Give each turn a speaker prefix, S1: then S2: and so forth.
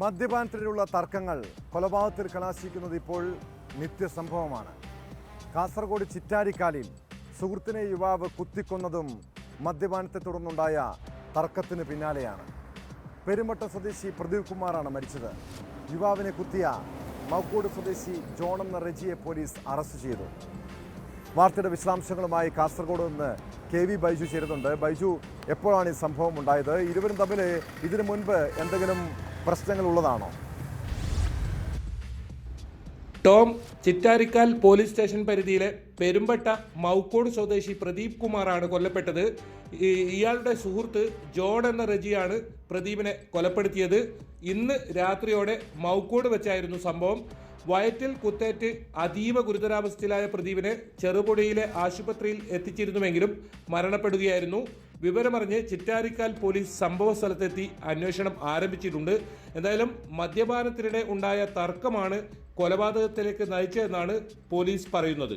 S1: മദ്യപാനത്തിലുള്ള തർക്കങ്ങൾ കൊലപാതകത്തിൽ കലാശിക്കുന്നത് ഇപ്പോൾ നിത്യസംഭവമാണ്. കാസർഗോഡ് ചിറ്റാരിക്കാലിൽ സുഹൃത്തിനെ യുവാവ് കുത്തിക്കൊന്നതും മദ്യപാനത്തെ തുടർന്നുണ്ടായ തർക്കത്തിന് പിന്നാലെയാണ്. പെരുമട്ടം സ്വദേശി പ്രദീപ് കുമാറാണ് മരിച്ചത്. യുവാവിനെ കുത്തിയ മൗക്കോട് സ്വദേശി ജോൺ എന്ന റെജിയെ പോലീസ് അറസ്റ്റ് ചെയ്തു. വാർത്തയുടെ വിശദാംശങ്ങളുമായി കാസർഗോഡ് നിന്ന് കെ വി ബൈജു ചേരുന്നുണ്ട്. ബൈജു എപ്പോഴാണ് ഈ സംഭവം ഉണ്ടായത്? ഇരുവരും തമ്മിൽ ഇതിനു മുൻപ് എന്തെങ്കിലും പ്രശ്നങ്ങൾ ഉള്ളതാണോ
S2: ടോം ചിറ്റാരിക്കാൽ പോലീസ് സ്റ്റേഷൻ പരിധിയിലെ പെരുമ്പട്ട മൗക്കോട് സ്വദേശി പ്രദീപ് കുമാറാണ് കൊല്ലപ്പെട്ടത്. ഇയാളുടെ സുഹൃത്ത് ജോൺ എന്ന റജിയാണ് പ്രദീപിനെ കൊലപ്പെടുത്തിയത്. ഇന്ന് രാത്രിയോടെ മൗക്കോട് വെച്ചായിരുന്നു സംഭവം. വയറ്റിൽ കുത്തേറ്റ് അതീവ ഗുരുതരാവസ്ഥയിലായ പ്രദീപിനെ ചെറുപുഴയിലെ ആശുപത്രിയിൽ എത്തിച്ചിരുന്നുവെങ്കിലും മരണപ്പെടുകയായിരുന്നു. വിവരമറിഞ്ഞ് ചിറ്റാരിക്കാൽ പോലീസ് സംഭവ സ്ഥലത്തെത്തി അന്വേഷണം ആരംഭിച്ചിട്ടുണ്ട്. എന്തായാലും മദ്യപാനത്തിനിടെ ഉണ്ടായ തർക്കമാണ് കൊലപാതകത്തിലേക്ക് നയിച്ചതെന്നാണ് പോലീസ് പറയുന്നത്.